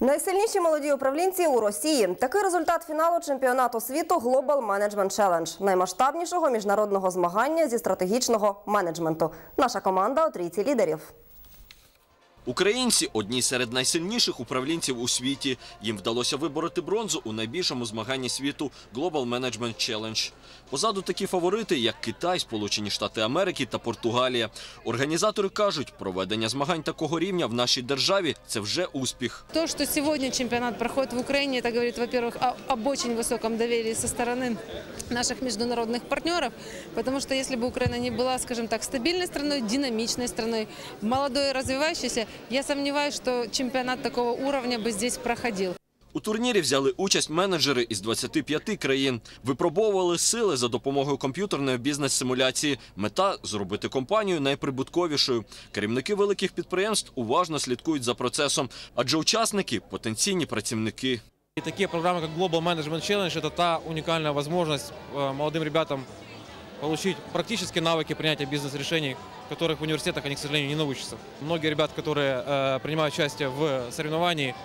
Найсильніші молоді управлінці у Росії. Такий результат фіналу чемпіонату світу Global Management Challenge – наймасштабнішого міжнародного змагання зі стратегічного менеджменту. Наша команда у трійці лідерів. Українці одні серед найсильніших управлінців у світі. Їм вдалося вибороти бронзу у найбільшому змаганні світу Global Management Challenge. Позаду такі фаворити, як Китай, Сполучені Штати Америки та Португалія. Організатори кажуть, проведення змагань такого рівня в нашій державі це вже успіх. То, что сегодня чемпионат проходит в Украине, это говорит, во-первых, о- об очень высоком доверии со стороны наших международных партнеров, потому что если бы Украина не была, скажем так, стабильной страной, динамичной страной, молодой и развивающейся, я сомневаюсь, что чемпионат такого уровня бы здесь проходил. У турнірі взяли участь менеджери із 25 країн. Випробовували сили за допомогою комп'ютерної бізнес-симуляції. Мета зробити компанію найприбутковішою. Керівники великих підприємств уважно слідкують за процесом, адже учасники потенційні працівники. И такие программы, как Global Management Challenge, это та уникальная возможность э, молодым ребятам получить практические навыки принятия бизнес-решений, которых в университетах они, к сожалению, не научатся. Многие ребят, которые э, принимают участие в соревновании,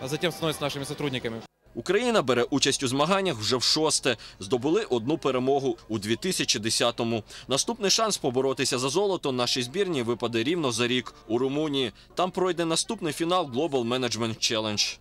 а затем становятся нашими сотрудниками. Україна бере участь у змаганнях вже в шосте. Здобули одну перемогу у 2010-му. Наступний шанс поборотися за золото нашій збірні випаде рівно за рік у Румунії. Там пройде наступний фінал Global Management Challenge.